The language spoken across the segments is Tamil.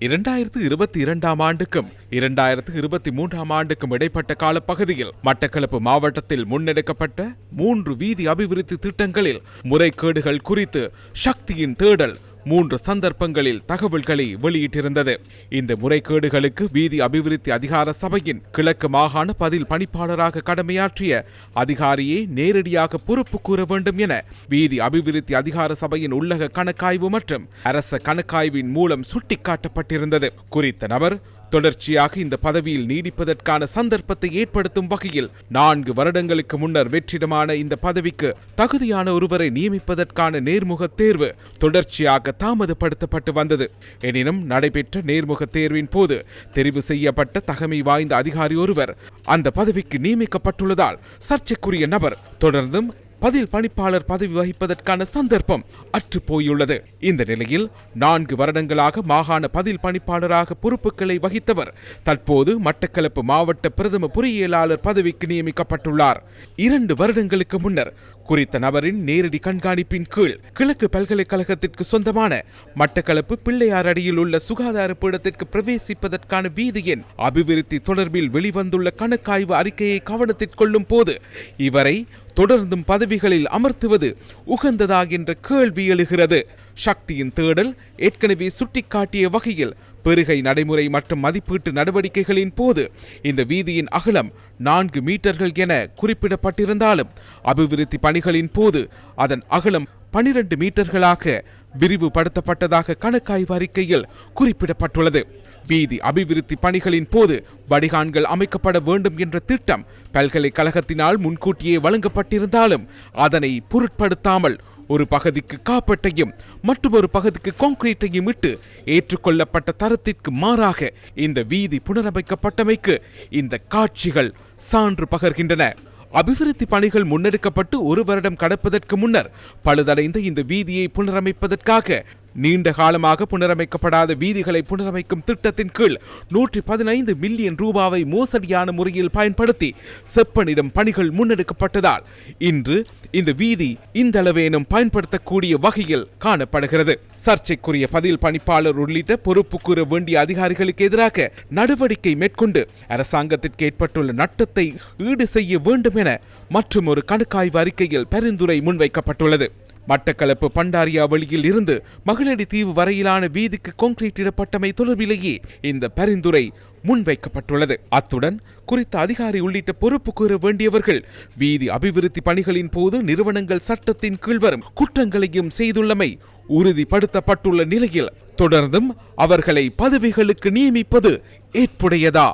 இரண்டாயிரத்து இருபத்தி இரண்டாம் ஆண்டுக்கும் இரண்டாயிரத்து இருபத்தி மூன்றாம் ஆண்டுக்கும் இடைப்பட்ட காலப்பகுதியில் மட்டக்களப்பு மாவட்டத்தில் முன்னெடுக்கப்பட்ட மூன்று வீதி அபிவிருத்தி திட்டங்களில் முறைகேடுகள் குறித்து சக்தியின் தேடல் மூன்று சந்தர்ப்பங்களில் தகவல்களை வெளியிட்டிருந்தது. இந்த முறைகேடுகளுக்கு வீதி அபிவிருத்தி அதிகார சபையின் கிழக்கு மாகாண பதில் பணிப்பாளராக கடமையாற்றிய அதிகாரியே நேரடியாக பொறுப்பு கூற வேண்டும் என வீதி அபிவிருத்தி அதிகார சபையின் உள்ளக கணக்காய்வு மற்றும் அரச கணக்காய்வின் மூலம் சுட்டிக்காட்டப்பட்டிருந்தது. குறித்த நபர் தொடர்ச்சியாக இந்த பதவியில் நீடிப்பதற்கான சந்தர்ப்பத்தை ஏற்படுத்தும் வகையில் நான்கு வருடங்களுக்கு முன்னர் வெற்றிடமான இந்த பதவிக்கு தகுதியான ஒருவரை நியமிப்பதற்கான நேர்முக தேர்வு தொடர்ச்சியாக தாமதப்படுத்தப்பட்டு வந்தது. எனினும் நடைபெற்ற நேர்முக தேர்வின் போது தெரிவு செய்யப்பட்ட தகமை வாய்ந்த அதிகாரி ஒருவர் அந்த பதவிக்கு நியமிக்கப்பட்டுள்ளதால் சர்ச்சைக்குரிய நபர் தொடர்ந்தும் பதில் பணிப்பாளர் பதவி வகிப்பதற்கான சந்தர்ப்பம் அற்று போயுள்ளது. இந்த நிலையில் நான்கு வருடங்களாக மாகாண பதில் பணிப்பாளராக பொறுப்புகளை வகித்தவர் தற்போது மட்டக்களப்பு மாவட்ட பிரதம பொறியியலாளர் பதவிக்கு நியமிக்கப்பட்டுள்ளார். இரண்டு வருடங்களுக்கு முன்னர் குறித்த நபரின் நேரடி கண்காணிப்பின் கீழ் கிழக்கு பல்கலைக்கழகத்திற்கு சொந்தமான மட்டக்களப்பு பிள்ளையார் அடியில் உள்ள சுகாதார பீடத்திற்கு பிரவேசிப்பதற்கான வீதியின் அபிவிருத்தி தொடர்பில் வெளிவந்துள்ள கணக்காய்வு அறிக்கையை கவனத்திற்கொள்ளும் போது இவரை தொடர்ந்தும் பதவிகளில் அமர்த்துவது உகந்ததா என்ற கேள்வி எழுகிறது. சக்தியின் தேடல் ஏற்கனவே சுட்டிக்காட்டிய வகையில் பெருகை நடைமுறை மற்றும் மதிப்பீட்டு நடவடிக்கைகளின் போது இந்த வீதியின் அகலம் நான்கு மீட்டர்கள் என குறிப்பிடப்பட்டிருந்தாலும் அபிவிருத்தி பணிகளின் போது அதன் அகலம் பனிரெண்டு மீட்டர்களாக விரிவுபடுத்தப்பட்டதாக கணக்காய்வு அறிக்கையில் குறிப்பிடப்பட்டுள்ளது. வீதி அபிவிருத்தி பணிகளின் போது வடிகான்கள் அமைக்கப்பட வேண்டும் என்ற திட்டம் பல்கலைக்கழகத்தினால் முன்கூட்டியே வழங்கப்பட்டிருந்தாலும் அதனை பொருட்படுத்தாமல் ஒரு பகுதிக்கு காப்பட்டையும் மற்றொரு பகுதிக்கு கான்கிரீட்டையும் இட்டு ஏற்றுக்கொள்ளப்பட்ட தரத்திற்கு மாறாக இந்த வீதி புனரமைக்கப்பட்டமைக்கு இந்த காட்சிகள் சான்று பகர்கின்றன. அபிவிருத்தி பணிகள் முன்னெடுக்கப்பட்டு ஒரு வருடம் கடப்பதற்கு முன்னர் பழுதடைந்த இந்த வீதியை புனரமைப்பதற்காக நீண்ட காலமாக புனரமைக்கப்படாத வீதிகளை புனரமைக்கும் திட்டத்தின் கீழ் நூற்றி பதினைந்து மில்லியன் ரூபாவை மோசடியான முறையில் பயன்படுத்தி செப்பனிடம் பணிகள் முன்னெடுக்கப்பட்டதால் இன்று இந்த வீதி இந்த அளவேனும் பயன்படுத்தக்கூடிய வகையில் காணப்படுகிறது. சர்ச்சைக்குரிய பதில் பணிப்பாளர் உள்ளிட்ட பொறுப்பு கூற வேண்டிய அதிகாரிகளுக்கு எதிராக நடவடிக்கை மேற்கொண்டு அரசாங்கத்திற்கு ஏற்பட்டுள்ள நட்டத்தை ஈடு செய்ய வேண்டும் என மற்றும் ஒரு கணக்காய்வு அறிக்கையில் பரிந்துரை முன்வைக்கப்பட்டுள்ளது. மட்டக்களப்பு பண்டாரியா வழியில் இருந்து மகளடி தீவு வரையிலான வீதிக்கு கான்கிரீட் இடப்பட்டமை தொடர்பிலேயே இந்த பரிந்துரை முன்வைக்கப்பட்டுள்ளது. அத்துடன் குறித்த அதிகாரி உள்ளிட்ட பொறுப்பு கூற வேண்டியவர்கள் வீதி அபிவிருத்தி பணிகளின் போது நிறுவனங்கள் சட்டத்தின் கீழ் வரும் குற்றங்களையும் செய்துள்ளமை உறுதிப்படுத்தப்பட்டுள்ள நிலையில் தொடர்ந்தும் அவர்களை பதவிகளுக்கு நியமிப்பது ஏற்புடையதா?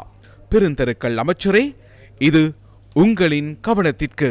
பெருந்தெருக்கள் அமைச்சரே இது உங்களின் கவனத்திற்கு